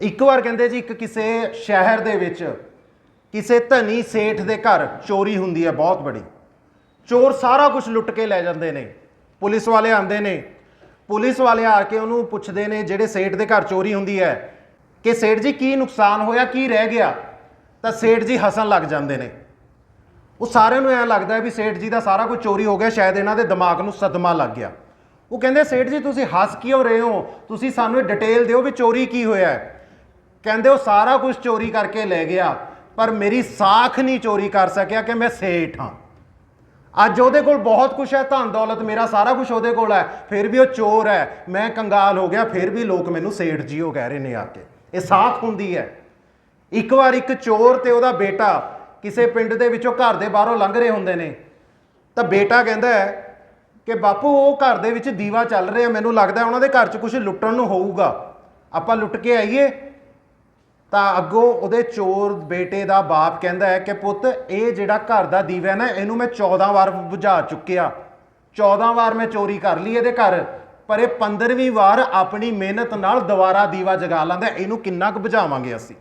ਇੱਕ ਵਾਰ ਕਹਿੰਦੇ ਜੀ, ਇੱਕ ਕਿਸੇ ਸ਼ਹਿਰ ਦੇ ਵਿੱਚ ਕਿਸੇ ਧਨੀ ਸੇਠ ਦੇ ਘਰ ਚੋਰੀ ਹੁੰਦੀ ਹੈ, ਬਹੁਤ ਬੜੀ। ਚੋਰ ਸਾਰਾ ਕੁਝ ਲੁੱਟ ਕੇ ਲੈ ਜਾਂਦੇ ਨੇ। ਪੁਲਿਸ ਵਾਲੇ ਆਉਂਦੇ ਨੇ। ਪੁਲਿਸ ਵਾਲੇ ਆ ਕੇ ਉਹਨੂੰ ਪੁੱਛਦੇ ਨੇ, ਜਿਹੜੇ ਸੇਠ ਦੇ ਘਰ ਚੋਰੀ ਹੁੰਦੀ ਹੈ, ਕਿ ਸੇਠ ਜੀ ਕੀ ਨੁਕਸਾਨ ਹੋਇਆ, ਕੀ ਰਹਿ ਗਿਆ? ਤਾਂ ਸੇਠ ਜੀ ਹੱਸਣ ਲੱਗ ਜਾਂਦੇ ਨੇ। ਉਹ ਸਾਰਿਆਂ ਨੂੰ ਐਂ ਲੱਗਦਾ ਵੀ ਸੇਠ ਜੀ ਦਾ ਸਾਰਾ ਕੁਝ ਚੋਰੀ ਹੋ ਗਿਆ, ਸ਼ਾਇਦ ਇਹਨਾਂ ਦੇ ਦਿਮਾਗ ਨੂੰ ਸਦਮਾ ਲੱਗ ਗਿਆ। ਉਹ ਕਹਿੰਦੇ, ਸੇਠ ਜੀ, ਤੁਸੀਂ ਹੱਸ ਕਿਉਂ ਰਹੇ ਹੋ? ਤੁਸੀਂ ਸਾਨੂੰ ਇਹ ਡਿਟੇਲ ਦਿਓ ਵੀ ਚੋਰੀ ਕੀ ਹੋਇਆ ਹੈ। ਕਹਿੰਦੇ ਉਹ ਸਾਰਾ ਕੁਝ ਚੋਰੀ ਕਰਕੇ ਲੈ ਗਿਆ, ਪਰ ਮੇਰੀ ਸਾਖ ਨਹੀਂ ਚੋਰੀ ਕਰ ਸਕਿਆ ਕਿ ਮੈਂ ਸੇਠ ਹਾਂ। ਅੱਜ ਉਹਦੇ ਕੋਲ ਬਹੁਤ ਕੁਝ ਹੈ, ਧਨ ਦੌਲਤ ਮੇਰਾ ਸਾਰਾ ਕੁਝ ਉਹਦੇ ਕੋਲ ਹੈ, ਫਿਰ ਵੀ ਉਹ ਚੋਰ ਹੈ, ਮੈਂ ਕੰਗਾਲ ਹੋ ਗਿਆ, ਫਿਰ ਵੀ ਲੋਕ ਮੈਨੂੰ ਸੇਠ ਜੀ ਉਹ ਕਹਿ ਰਹੇ ਨੇ ਆ ਕੇ। ਇਹ ਸਾਖ ਹੁੰਦੀ ਹੈ। ਇੱਕ ਵਾਰ ਇੱਕ ਚੋਰ ਤੇ ਉਹਦਾ ਬੇਟਾ ਕਿਸੇ ਪਿੰਡ ਦੇ ਵਿੱਚੋਂ ਘਰ ਦੇ ਬਾਹਰੋਂ ਲੰਘ ਰਹੇ ਹੁੰਦੇ ਨੇ, ਤਾਂ ਬੇਟਾ ਕਹਿੰਦਾ ਹੈ ਕਿ ਬਾਪੂ, ਉਹ ਘਰ ਦੇ ਵਿੱਚ ਦੀਵਾ ਚੱਲ ਰਿਹਾ, ਮੈਨੂੰ ਲੱਗਦਾ ਉਹਨਾਂ ਦੇ ਘਰ 'ਚ ਕੁਝ ਲੁੱਟਣ ਨੂੰ ਹੋਊਗਾ। ਆਪਾਂ ਲੁੱਟ ਕੇ ਆਈਏ ਤਾਂ ਅੱਗੋਂ ਉਹਦੇ ਚੋਰ ਬੇਟੇ ਦਾ ਬਾਪ ਕਹਿੰਦਾ ਹੈ ਕਿ ਪੁੱਤ, ਇਹ ਜਿਹੜਾ ਘਰ ਦਾ ਦੀਵਾ ਨਾ, ਇਹਨੂੰ ਮੈਂ 14 ਵਾਰ ਬੁਝਾ ਚੁੱਕਿਆ। 14 ਵਾਰ ਮੈਂ ਚੋਰੀ ਕਰ ਲਈ ਇਹਦੇ ਘਰ, ਪਰ ਇਹ 15ਵੀਂ ਵਾਰ ਆਪਣੀ ਮਿਹਨਤ ਨਾਲ ਦੁਬਾਰਾ ਦੀਵਾ ਜਗਾ ਲੈਂਦਾ ਇਹਨੂੰ ਕਿੰਨਾ ਕੁ ਬੁਝਾਵਾਂਗੇ ਅਸੀਂ?